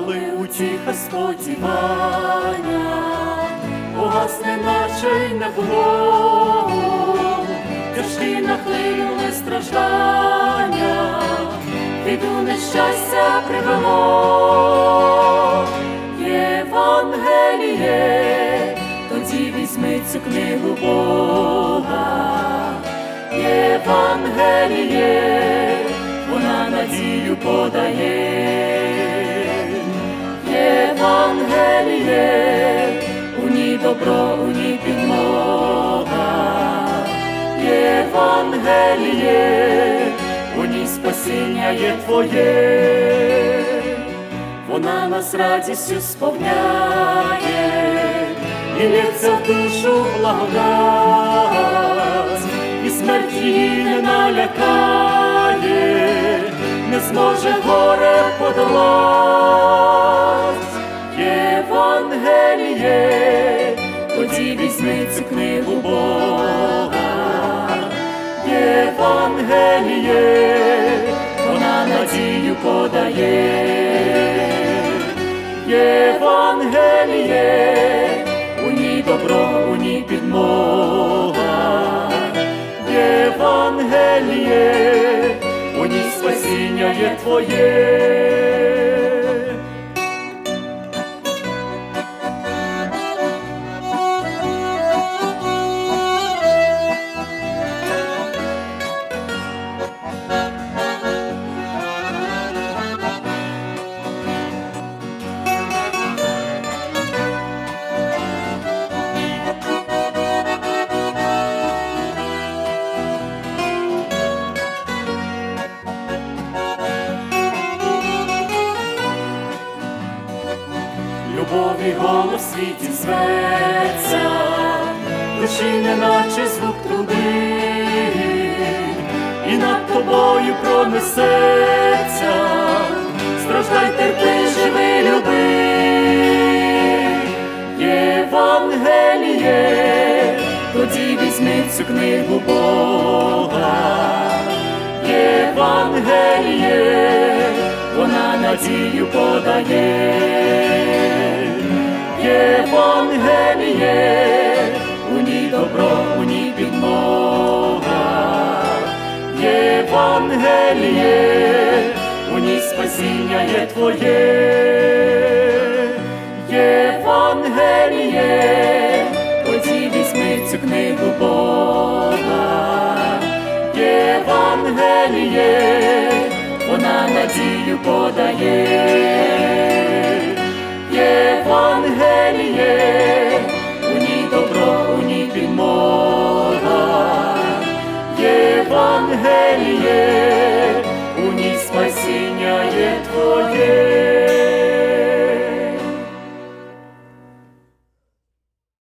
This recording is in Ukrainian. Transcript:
коли утіха сподівання, погасне, наче й не було, тяжкі нахлинули страждання, біду нещастя привело. Євангеліє, тоді візьми цю книгу Бога. Євангеліє, вона надію подає. Євангеліє, у ній добро, у ній підмога. Євангеліє, у ній спасіння є Твоє, вона нас радістю сповняє, і лється в душу благодать, і смерть її не налякає, не зможе горе подолать. Євангеліє, тоді візьми цю книгу Бога. Євангеліє, вона надію подає. Євангеліє, у ній добро, у ній підмога. Євангеліє, у ній спасіння є Твоє. Любові голос в світі зветься, душі неначе звук труби, і над тобою пронесеться, страждай, терпи, живи, люби. Євангеліє, тоді візьми цю книгу Бога. Євангеліє, вона надію подає. Євангеліє, у ній добро, у ній підмога. Євангеліє, у ній спасіння є Твоє. Євангеліє, тоді візьми цю книгу Бога. Євангеліє, вона надію подає. Добро,